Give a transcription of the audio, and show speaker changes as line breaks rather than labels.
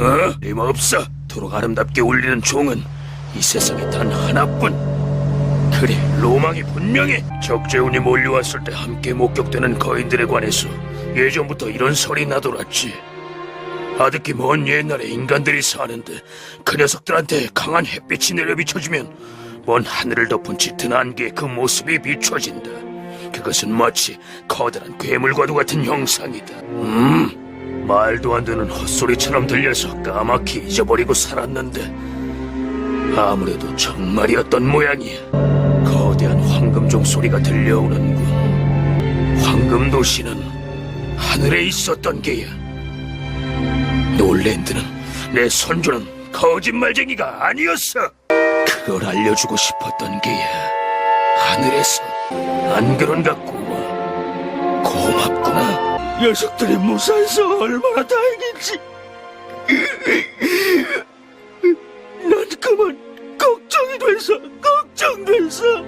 어? 힘없어. 도록 아름답게 울리는 종은 이 세상에 단 하나뿐. 그래, 로망이 분명해. 적재운이 몰려왔을 때 함께 목격되는 거인들에 관해서 예전부터 이런 설이 나돌았지. 아득히 먼 옛날에 인간들이 사는데 그 녀석들한테 강한 햇빛이 내려 비춰지면 먼 하늘을 덮은 짙은 안개에 그 모습이 비춰진다. 그것은 마치 커다란 괴물과도 같은 형상이다. 음, 말도 안 되는 헛소리처럼 들려서 까맣게 잊어버리고 살았는데 아무래도 정말이었던 모양이야. 거대한 황금종 소리가 들려오는군. 황금 도시는 하늘에 있었던 게야. 놀랜드는 내 선조는 거짓말쟁이가 아니었어. 그걸 알려주고 싶었던 게야. 하늘에서 안 꼬마. 고맙구나. 녀석들이 무사해서 얼마나 다행인지. 난 그만 걱정이 돼서 걱정돼서.